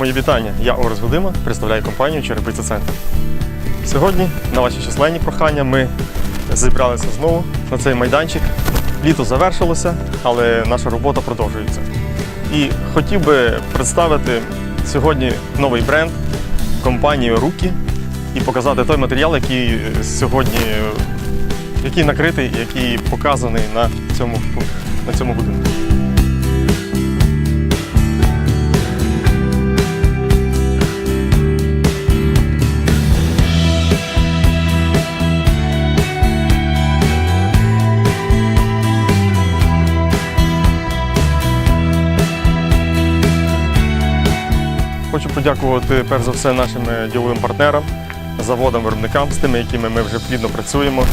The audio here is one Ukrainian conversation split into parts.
Мої вітання. Я Орес Гудима, представляю компанію Черепиця Центр. Сьогодні, на ваші численні прохання, ми зібралися знову на цей майданчик. Літо завершилося, але наша робота продовжується. І хотів би представити сьогодні новий бренд компанії Руки і показати той матеріал, який сьогодні який накритий, який показаний на цьому, на цьому будинку. Подякувати перш за все нашим е, діловим партнерам, заводам, виробникам з тими, якими ми вже плідно працюємо,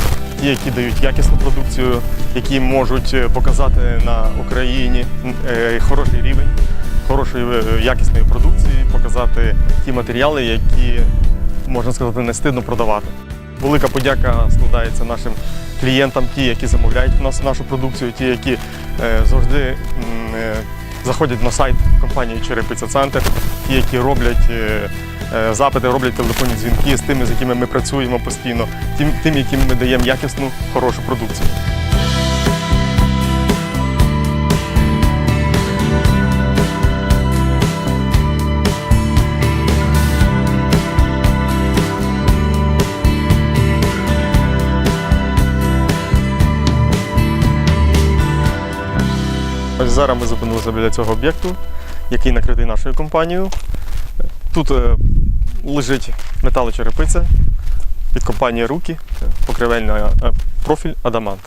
ті, які дають якісну продукцію, які можуть е, показати на Україні е, хороший рівень, хорошої якісної продукції, показати ті матеріали, які можна сказати не стидно продавати. Велика подяка складається нашим клієнтам, ті, які замовляють в нас нашу продукцію, ті, які завжди заходять на сайт компанії Черепиця Центр, ті, які роблять е, е, запити, роблять телефонні дзвінки з тими, з якими ми працюємо постійно, тим, тим, яким ми даємо якісну, хорошу продукцію. Зараз ми зупинилися біля цього об'єкту, який накритий нашою компанією. Тут е, лежить металочерепиця від компанії Руки, покривельний е, профіль Адамант.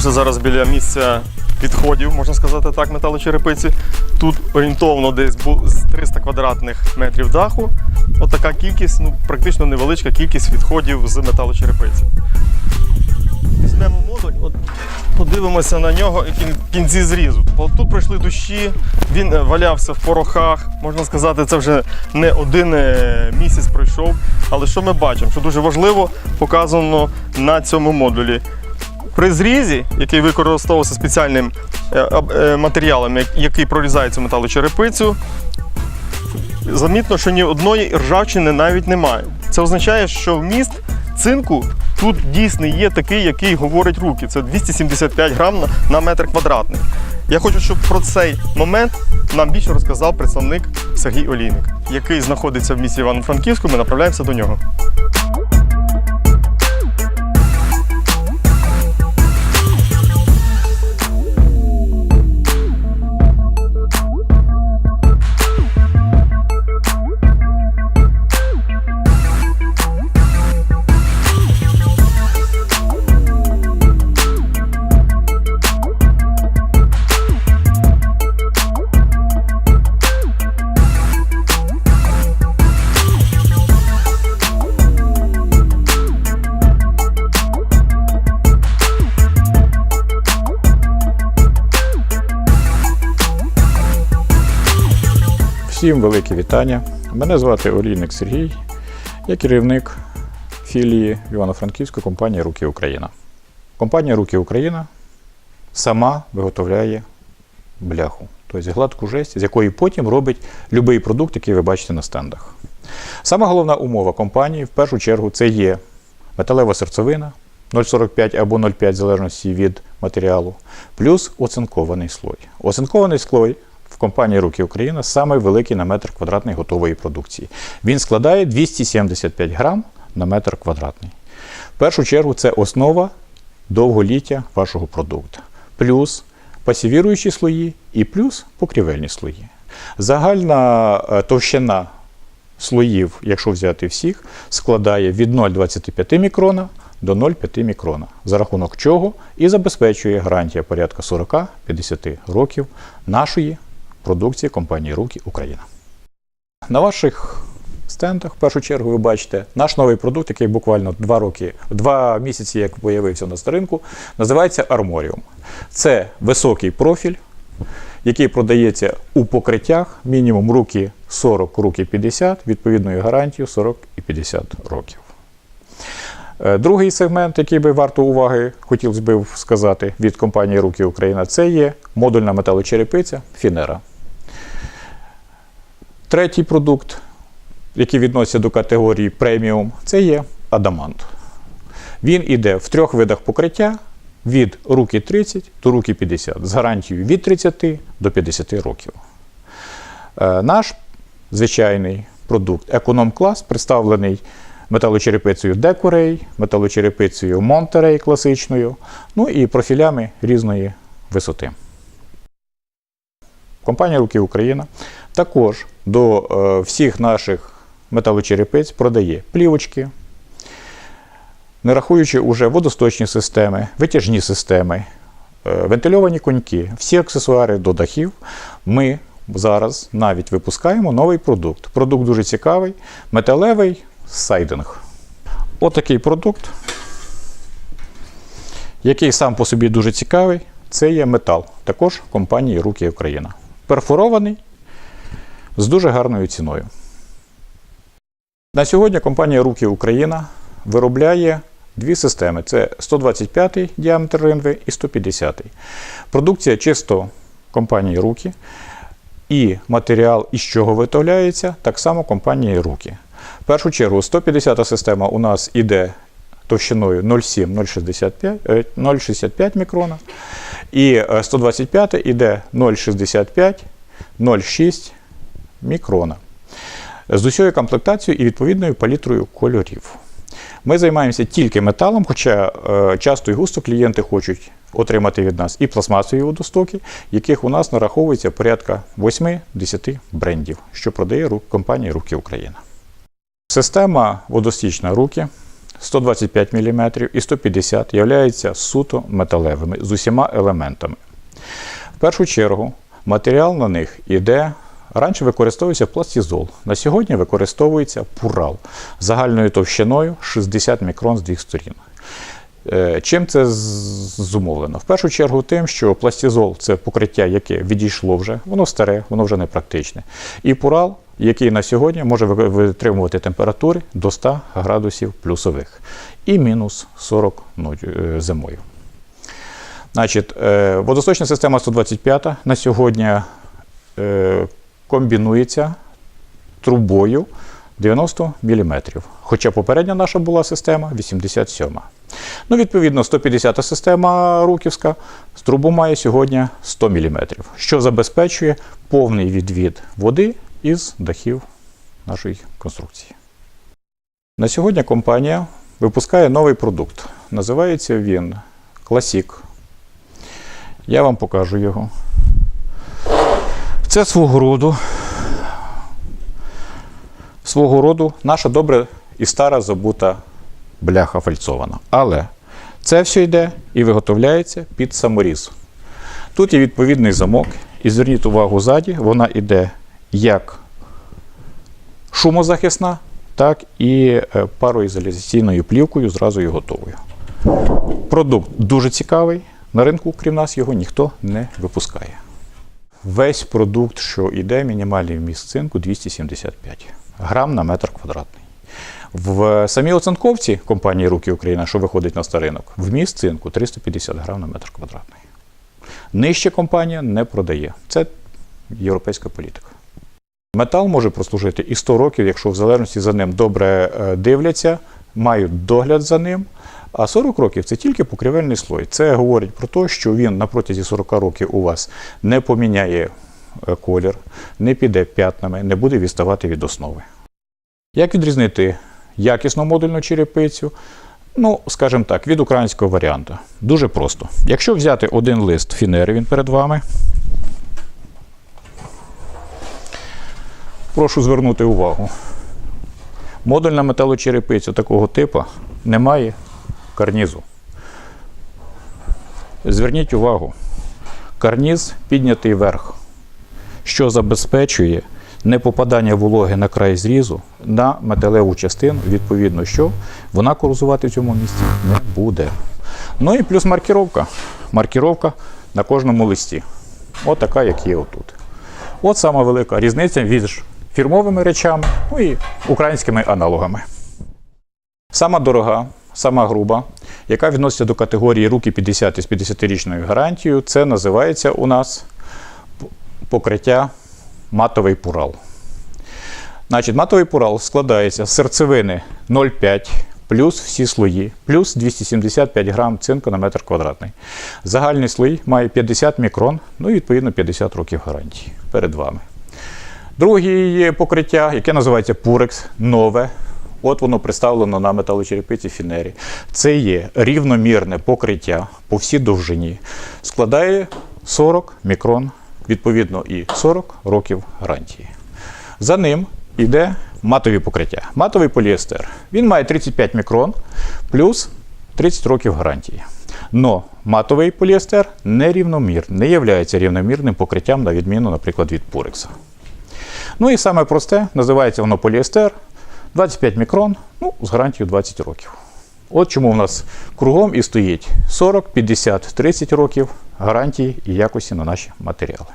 Знаходимося зараз біля місця відходів, можна сказати так, металочерепиці. Тут орієнтовно десь з 300 квадратних метрів даху. От кількість, ну практично невеличка кількість відходів з металочерепиці. Візьмемо модуль, от подивимося на нього і кін- кінці зрізу. Тут пройшли дощі, він е, валявся в порохах. Можна сказати, це вже не один е, місяць пройшов. Але що ми бачимо? Що дуже важливо показано на цьому модулі. При зрізі, який використовувався спеціальним е, е, матеріалом, який прорізає цю металочерепицю, замітно, що ні одної ржавчини навіть немає. Це означає, що вміст цинку тут дійсно є такий, який говорить руки. Це 275 грам на метр квадратний. Я хочу, щоб про цей момент нам більше розказав представник Сергій Олійник, який знаходиться в місті Івано-Франківську. Ми направляємося до нього. Всім велике вітання. Мене звати Олійник Сергій. Я керівник філії Івано-Франківської компанії Руки Україна. Компанія Руки Україна сама виготовляє бляху, тобто гладку жесть, з якої потім робить будь-який продукт, який ви бачите на стендах. Сама головна умова компанії в першу чергу це є металева серцевина 0,45 або 0,5 в залежності від матеріалу, плюс оцинкований слой. Оцинкований слой компанії Руки Україна самий великий на метр квадратний готової продукції. Він складає 275 грам на метр квадратний. В першу чергу це основа довголіття вашого продукту. Плюс пасивіруючі слої і плюс покрівельні слої. Загальна е, товщина слоїв, якщо взяти всіх, складає від 0,25 мікрона до 0,5 мікрона, за рахунок чого і забезпечує гарантія порядка 40-50 років нашої продукції компанії Руки Україна. На ваших стендах. В першу чергу ви бачите наш новий продукт, який буквально два роки, два місяці, як появився на ринку, називається Арморіум. Це високий профіль, який продається у покриттях мінімум руки 40, руки 50, відповідною гарантією 40 і 50 років. Е, Другий сегмент, який би варто уваги хотілося би сказати від компанії Руки Україна, це є модульна металочерепиця Фінера. Третій продукт, який відноситься до категорії преміум, це є адамант. Він іде в трьох видах покриття від руки 30 до руки 50 з гарантією від 30 до 50 років. Е, Наш звичайний продукт економ-клас представлений металочерепицею Декорей, металочерепицею Монтерей класичною, ну і профілями різної висоти. Компанія Руки Україна також до е, всіх наших металочерепиць продає плівочки, не рахуючи уже водосточні системи, витяжні системи, е, вентильовані коньки, всі аксесуари до дахів. Ми зараз навіть випускаємо новий продукт. Продукт дуже цікавий, металевий сайдинг. Отакий продукт, який сам по собі дуже цікавий, це є метал, також компанії Руки Україна. Перфорований з дуже гарною ціною. На сьогодні компанія Руки Україна виробляє дві системи: це 125 діаметр ринви і 150. Продукція чисто компанії Руки. І матеріал, із чого виготовляється, так само компанії Руки. В першу чергу 150 система у нас іде товщиною 0,7-0,65 е, 0,65 мікрона. І е, 125 іде 0,65-0,6 мікрона. З усією комплектацією і відповідною палітрою кольорів. Ми займаємося тільки металом, хоча е, часто і густо клієнти хочуть отримати від нас і пластмасові водостоки, яких у нас нараховується порядка 8-10 брендів, що продає компанія Руки Україна. Система водостічна руки 125 мм і 150 являються суто металевими з усіма елементами. В першу чергу матеріал на них іде. Раніше використовувався пластизол. На сьогодні використовується пурал загальною товщиною 60 мікрон з двох сторін. Е, Чим це зумовлено? В першу чергу тим, що пластизол це покриття, яке відійшло вже, воно старе, воно вже не практичне. І пурал, який на сьогодні може витримувати температури до 100 градусів плюсових і мінус 40 ну, е, зимою. Значить, е, водосточна система 125 на сьогодні комбінується трубою 90 мм. Хоча попередня наша була система 87. Ну, відповідно, 150 система руківська з трубу має сьогодні 100 мм, що забезпечує повний відвід води із дахів нашої конструкції. На сьогодні компанія випускає новий продукт. Називається він Classic. Я вам покажу його. Це свого роду свого роду наша добре і стара забута бляха фальцована. Але це все йде і виготовляється під саморіз. Тут є відповідний замок, і зверніть увагу ззаді, вона йде як шумозахисна, так і е, пароізоляційною плівкою зразу і готовою. Продукт дуже цікавий. На ринку, крім нас, його ніхто не випускає. Весь продукт, що йде, мінімальний вміст цинку 275 грам на метр квадратний. В самій оцинковці компанії Руки Україна, що виходить на старинок, вміст цинку 350 грам на метр квадратний. Нижче компанія не продає. Це європейська політика. Метал може прослужити і 100 років, якщо в залежності за ним добре е, дивляться, мають догляд за ним. А 40 років це тільки покривельний слой. Це говорить про те, що він на протязі 40 років у вас не поміняє е, колір, не піде п'ятнами, не буде відставати від основи. Як відрізнити якісну модульну черепицю? Ну, скажімо так, від українського варіанту. Дуже просто. Якщо взяти один лист фінери, він перед вами. Прошу звернути увагу. Модульна металочерепиця такого типу не має карнізу. Зверніть увагу, карніз піднятий вверх, що забезпечує не попадання вологи на край зрізу на металеву частину, відповідно, що вона корозувати в цьому місці не буде. Ну і плюс маркіровка. Маркіровка на кожному листі. От така, як є отут. От сама велика різниця між фірмовими речами ну і українськими аналогами. Сама дорога, сама груба, яка відноситься до категорії руки 50 з 50-річною гарантією, це називається у нас покриття матовий пурал. Значить, матовий пурал складається з серцевини 0,5 плюс всі слої, плюс 275 грам цинку на метр квадратний. Загальний слой має 50 мікрон, ну і відповідно 50 років гарантії перед вами. Друге покриття, яке називається Purex нове. От воно представлено на металочерепиці Фінері. Це є рівномірне покриття по всій довжині. Складає 40 мікрон, відповідно, і 40 років гарантії. За ним йде матові покриття. Матовий поліестер. Він має 35 мікрон плюс 30 років гарантії. Но матовий поліестер нерівномір, не є рівномірним покриттям, на відміну, наприклад, від Пурекса. Ну і саме просте, називається воно поліестер, 25 мікрон, ну, з гарантією 20 років. От чому в нас кругом і стоїть 40, 50, 30 років гарантії і якості на наші матеріали.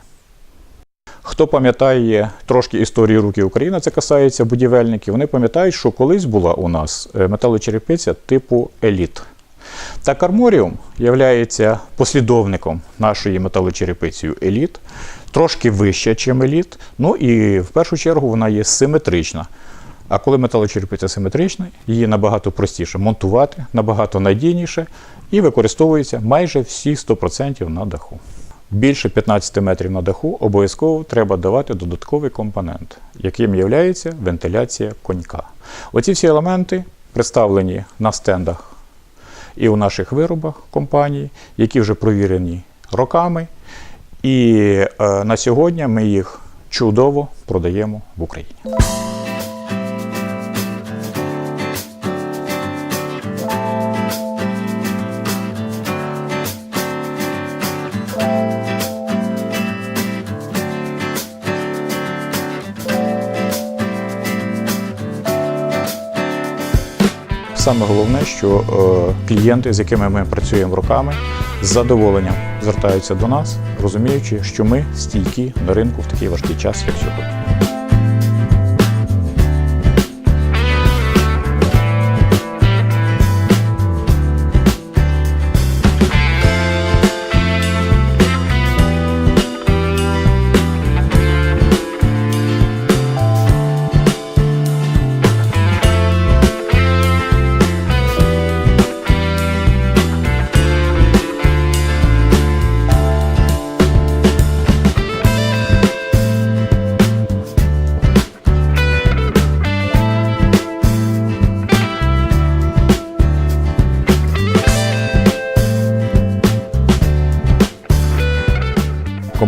Хто пам'ятає трошки історії руки України, це касається будівельників, вони пам'ятають, що колись була у нас е, металочерепиця типу еліт. Так Арморіум є послідовником нашої металочерепицею еліт, трошки вища, ніж еліт. Ну і в першу чергу вона є симетрична. А коли металочерепиця симетрична, її набагато простіше монтувати, набагато надійніше і використовується майже всі 100% на даху. Більше 15 метрів на даху обов'язково треба давати додатковий компонент, яким є вентиляція конька. Оці всі елементи представлені на стендах і у наших виробах компанії, які вже провірені роками. І е, на сьогодні ми їх чудово продаємо в Україні. Саме головне, що е, клієнти, з якими ми працюємо роками, з задоволенням звертаються до нас, розуміючи, що ми стійкі на ринку в такий важкий час, як сьогодні.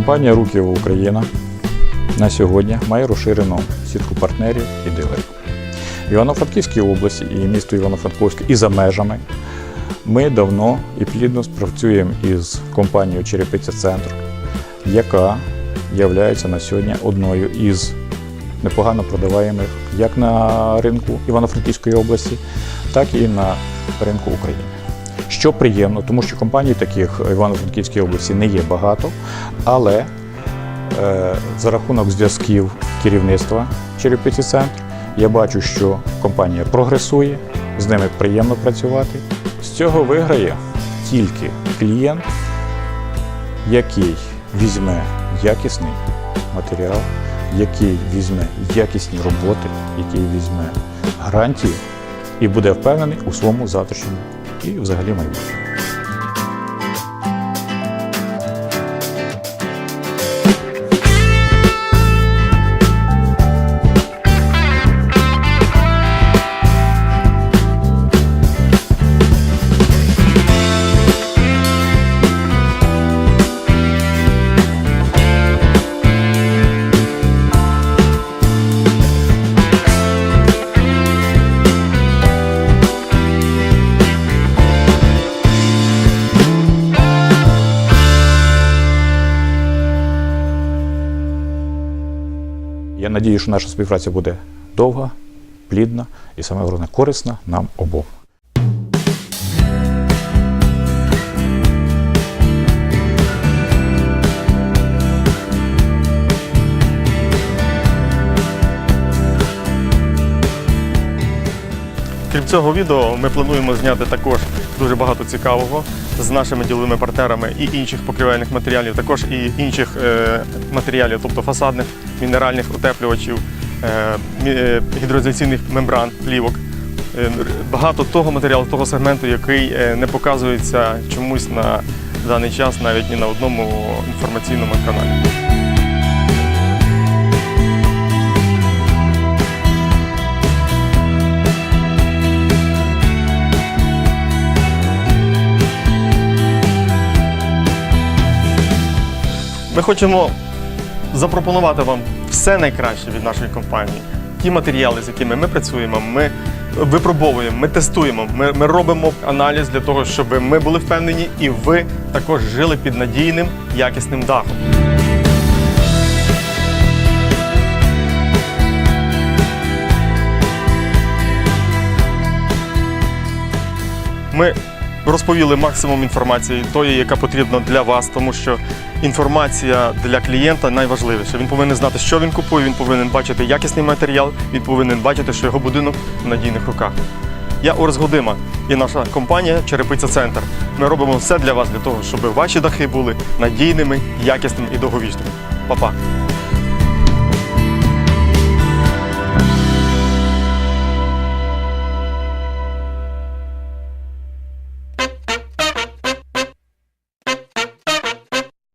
Компанія Руків Україна на сьогодні має розширену сітку партнерів і дилерів. В Івано-Франківській області і місто Івано-Франковське, і за межами ми давно і плідно спрацюємо із компанією Черепиця Центр, яка є на сьогодні одною із непогано продаваємих як на ринку Івано-Франківської області, так і на ринку України. Що приємно, тому що компаній таких в Івано-Франківській області не є багато, але е, за рахунок зв'язків керівництва Черепиці Центр я бачу, що компанія прогресує, з ними приємно працювати. З цього виграє тільки клієнт, який візьме якісний матеріал, який візьме якісні роботи, який візьме гарантії і буде впевнений у своєму завтрашньому і взагалі майбутньому. Я надію, що наша співпраця буде довга, плідна і саме головне корисна нам обом. Крім цього відео, ми плануємо зняти також дуже багато цікавого з нашими діловими партнерами і інших покривельних матеріалів, також і інших е, матеріалів, тобто фасадних, мінеральних утеплювачів, е, е, гідроізоляційних мембран, плівок. Багато того матеріалу, того сегменту, який не показується чомусь на даний час навіть ні на одному інформаційному каналі. Ми хочемо запропонувати вам все найкраще від нашої компанії. Ті матеріали, з якими ми працюємо, ми випробовуємо, ми тестуємо, ми, ми робимо аналіз для того, щоб ми були впевнені і ви також жили під надійним якісним дахом. Ми розповіли максимум інформації тої, яка потрібна для вас, тому що інформація для клієнта найважливіша. Він повинен знати, що він купує, він повинен бачити якісний матеріал, він повинен бачити, що його будинок в надійних руках. Я Орес Годима і наша компанія Черепиця Центр. Ми робимо все для вас для того, щоб ваші дахи були надійними, якісними і довговічними. Па-па!